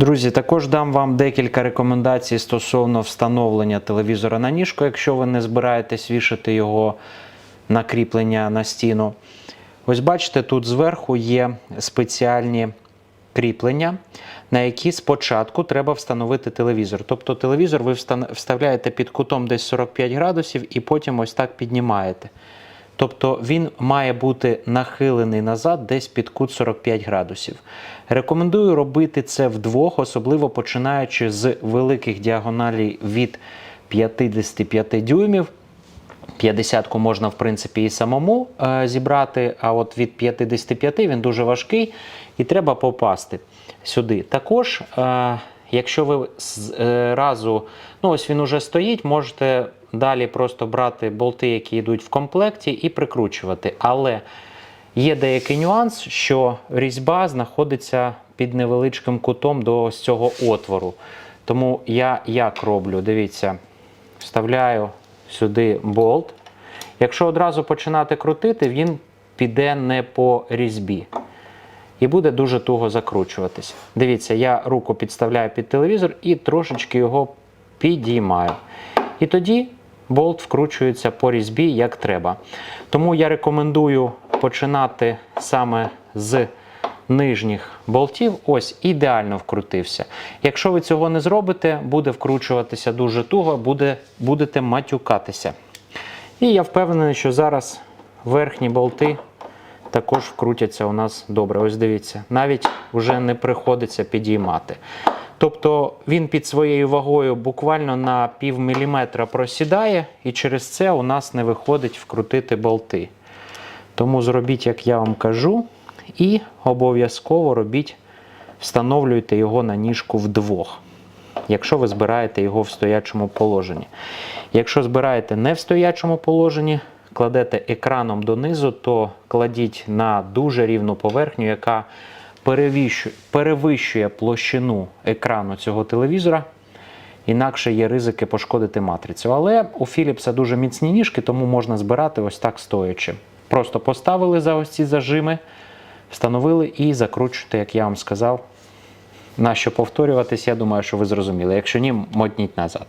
Друзі, також дам вам декілька рекомендацій стосовно встановлення телевізора на ніжку, якщо ви не збираєтесь вішати його на кріплення на стіну. Ось бачите, тут зверху є спеціальні кріплення, на які спочатку треба встановити телевізор. Тобто телевізор ви вставляєте під кутом десь 45 градусів і потім ось так піднімаєте. Тобто він має бути нахилений назад десь під кут 45 градусів. Рекомендую робити це вдвох, особливо починаючи з великих діагоналей від 55 дюймів. 50-ку можна, в принципі, і самому е, зібрати, а от від 55 він дуже важкий і треба попасти сюди. Також, е, якщо ви зразу, ну ось він уже стоїть, можете далі просто брати болти, які йдуть в комплекті, і прикручувати. Але є деякий нюанс, що різьба знаходиться під невеличким кутом до ось цього отвору. Тому я як роблю, дивіться, вставляю сюди болт. Якщо одразу починати крутити, він піде не по різьбі. І буде дуже туго закручуватися. Дивіться, я руку підставляю під телевізор і трошечки його підіймаю. І тоді болт вкручується по різьбі як треба. Тому я рекомендую починати саме з нижніх болтів. Ось ідеально вкрутився. Якщо ви цього не зробите, буде вкручуватися дуже туго, буде, будете матюкатися. І я впевнений, що зараз верхні болти також вкрутяться у нас добре. Ось дивіться, навіть вже не приходиться підіймати. Тобто він під своєю вагою буквально на пів міліметра просідає, і через це у нас не виходить вкрутити болти. Тому зробіть, як я вам кажу, і обов'язково робіть, встановлюйте його на ніжку вдвох, якщо ви збираєте його в стоячому положенні. Якщо збираєте не в стоячому положенні, кладете екраном донизу, то кладіть на дуже рівну поверхню, яка перевищує площину екрану цього телевізора. Інакше є ризики пошкодити матрицю. Але у Philips дуже міцні ніжки, тому можна збирати ось так стоячи. Просто поставили за ось ці зажими, встановили і закручуєте, як я вам сказав. На що повторюватись, я думаю, що ви зрозуміли. Якщо ні, мотніть назад.